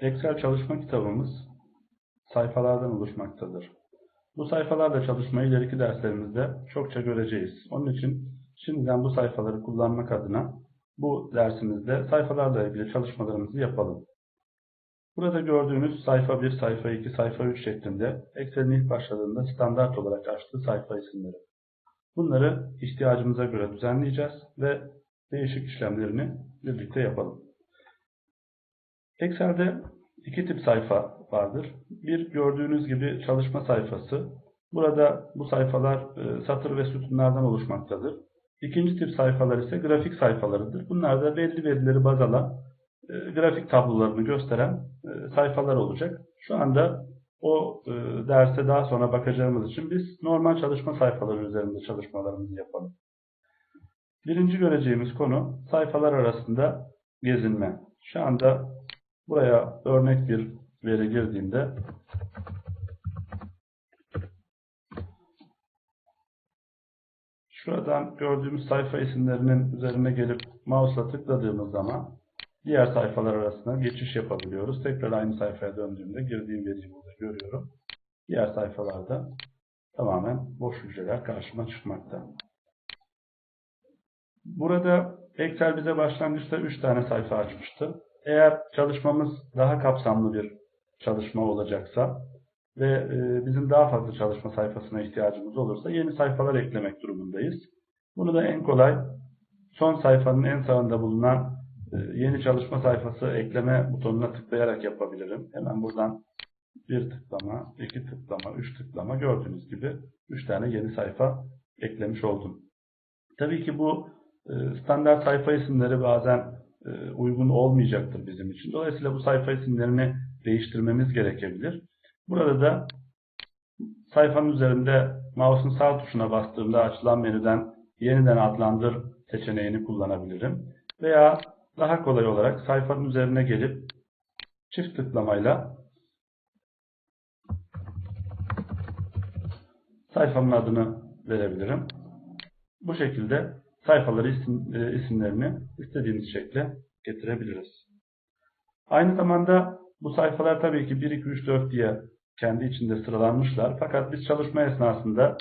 Excel çalışma kitabımız sayfalardan oluşmaktadır. Bu sayfalarla çalışmayı ileriki derslerimizde çokça göreceğiz. Onun için şimdiden bu sayfaları kullanmak adına bu dersimizde sayfalarla ilgili çalışmalarımızı yapalım. Burada gördüğünüz sayfa 1, sayfa 2, sayfa 3 şeklinde Excel'in ilk başladığında standart olarak açtığı sayfa isimleri. Bunları ihtiyacımıza göre düzenleyeceğiz ve değişik işlemlerini birlikte yapalım. Excel'de iki tip sayfa vardır. Bir gördüğünüz gibi çalışma sayfası. Burada bu sayfalar e, satır ve sütunlardan oluşmaktadır. İkinci tip sayfalar ise grafik sayfalarıdır. Bunlar da belli verileri baz alan e, grafik tablolarını gösteren e, sayfalar olacak. Şu anda o derse daha sonra bakacağımız için biz normal çalışma sayfaları üzerinde çalışmalarımızı yapalım. Birinci göreceğimiz konu sayfalar arasında gezinme. Şu anda buraya örnek bir veri girdiğimde şuradan gördüğümüz sayfa isimlerinin üzerine gelip mouse'la tıkladığımız zaman diğer sayfalar arasında geçiş yapabiliyoruz. Tekrar aynı sayfaya döndüğümde girdiğim veriyi burada görüyorum. Diğer sayfalarda tamamen boş hücreler karşıma çıkmakta. Burada Excel bize başlangıçta 3 tane sayfa açmıştı. Eğer çalışmamız daha kapsamlı bir çalışma olacaksa ve e, bizim daha fazla çalışma sayfasına ihtiyacımız olursa yeni sayfalar eklemek durumundayız. Bunu da en kolay son sayfanın en sağında bulunan e, yeni çalışma sayfası ekleme butonuna tıklayarak yapabilirim. Hemen buradan bir tıklama, iki tıklama, üç tıklama gördüğünüz gibi üç tane yeni sayfa eklemiş oldum. Tabii ki bu e, standart sayfa isimleri bazen uygun olmayacaktır bizim için. Dolayısıyla bu sayfa isimlerini değiştirmemiz gerekebilir. Burada da sayfanın üzerinde mouse'un sağ tuşuna bastığımda açılan menüden yeniden adlandır seçeneğini kullanabilirim. Veya daha kolay olarak sayfanın üzerine gelip çift tıklamayla sayfamın adını verebilirim. Bu şekilde sayfaları isim, e, isimlerini istediğimiz şekle getirebiliriz. Aynı zamanda bu sayfalar tabii ki 1, 2, 3, 4 diye kendi içinde sıralanmışlar. Fakat biz çalışma esnasında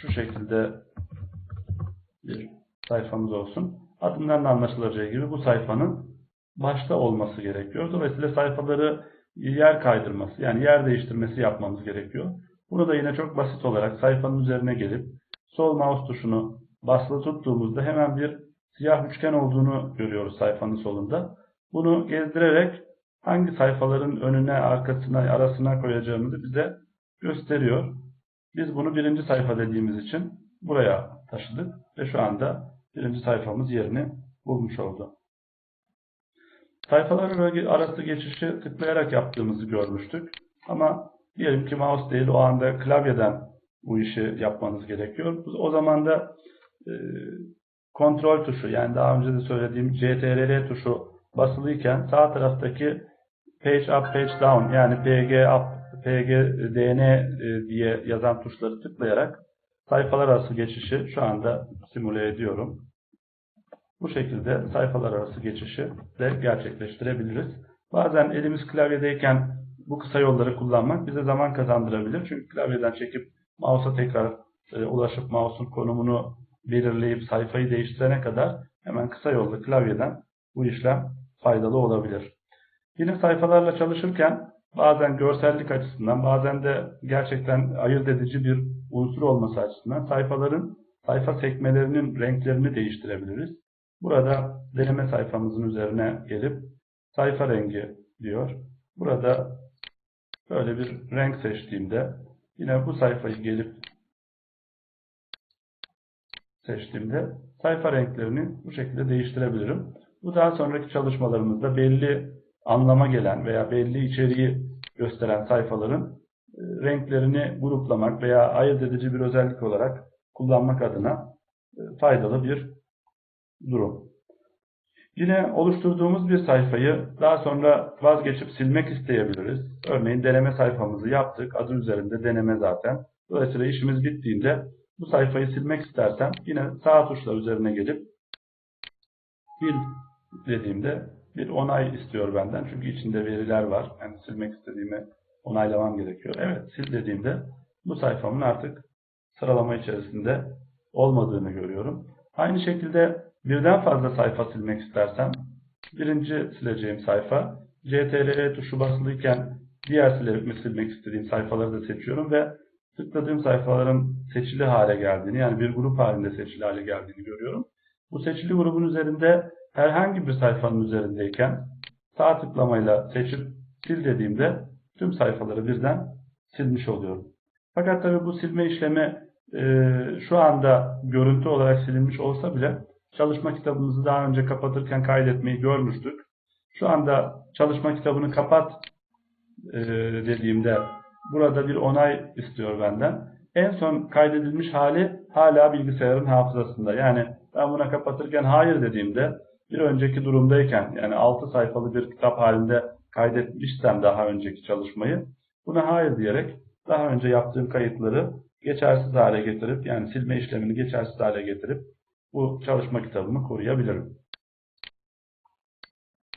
şu şekilde bir sayfamız olsun. Adından da anlaşılacağı gibi bu sayfanın başta olması gerekiyor. Dolayısıyla sayfaları yer kaydırması yani yer değiştirmesi yapmamız gerekiyor. Bunu da yine çok basit olarak sayfanın üzerine gelip sol mouse tuşunu basılı tuttuğumuzda hemen bir siyah üçgen olduğunu görüyoruz sayfanın solunda. Bunu gezdirerek hangi sayfaların önüne, arkasına, arasına koyacağımızı bize gösteriyor. Biz bunu birinci sayfa dediğimiz için buraya taşıdık ve şu anda birinci sayfamız yerini bulmuş oldu. Sayfalar arası geçişi tıklayarak yaptığımızı görmüştük. Ama diyelim ki mouse değil o anda klavyeden bu işi yapmanız gerekiyor. O zaman da e, kontrol tuşu yani daha önce de söylediğim CTRL tuşu basılıyken sağ taraftaki page up page down yani PG up PG DN e, diye yazan tuşları tıklayarak sayfalar arası geçişi şu anda simüle ediyorum. Bu şekilde sayfalar arası geçişi de gerçekleştirebiliriz. Bazen elimiz klavyedeyken bu kısa yolları kullanmak bize zaman kazandırabilir. Çünkü klavyeden çekip mouse'a tekrar e, ulaşıp mouse'un konumunu belirleyip sayfayı değiştirene kadar hemen kısa yolda klavyeden bu işlem faydalı olabilir. Yine sayfalarla çalışırken bazen görsellik açısından bazen de gerçekten ayırt edici bir unsur olması açısından sayfaların sayfa sekmelerinin renklerini değiştirebiliriz. Burada deneme sayfamızın üzerine gelip sayfa rengi diyor. Burada böyle bir renk seçtiğimde yine bu sayfayı gelip seçtiğimde sayfa renklerini bu şekilde değiştirebilirim. Bu daha sonraki çalışmalarımızda belli anlama gelen veya belli içeriği gösteren sayfaların e, renklerini gruplamak veya ayırt edici bir özellik olarak kullanmak adına e, faydalı bir durum. Yine oluşturduğumuz bir sayfayı daha sonra vazgeçip silmek isteyebiliriz. Örneğin deneme sayfamızı yaptık. Adı üzerinde deneme zaten. Dolayısıyla işimiz bittiğinde bu sayfayı silmek istersem yine sağ tuşla üzerine gelip sil dediğimde bir onay istiyor benden. Çünkü içinde veriler var. Yani silmek istediğimi onaylamam gerekiyor. Evet sil dediğimde bu sayfamın artık sıralama içerisinde olmadığını görüyorum. Aynı şekilde birden fazla sayfa silmek istersem birinci sileceğim sayfa CTRL tuşu basılıyken diğer silmek, istediğim sayfaları da seçiyorum ve tıkladığım sayfaların seçili hale geldiğini yani bir grup halinde seçili hale geldiğini görüyorum. Bu seçili grubun üzerinde herhangi bir sayfanın üzerindeyken sağ tıklamayla seçip sil dediğimde tüm sayfaları birden silmiş oluyorum. Fakat tabi bu silme işlemi e, şu anda görüntü olarak silinmiş olsa bile çalışma kitabımızı daha önce kapatırken kaydetmeyi görmüştük. Şu anda çalışma kitabını kapat e, dediğimde burada bir onay istiyor benden. En son kaydedilmiş hali hala bilgisayarın hafızasında. Yani ben buna kapatırken hayır dediğimde bir önceki durumdayken yani 6 sayfalı bir kitap halinde kaydetmişsem daha önceki çalışmayı buna hayır diyerek daha önce yaptığım kayıtları geçersiz hale getirip yani silme işlemini geçersiz hale getirip bu çalışma kitabımı koruyabilirim.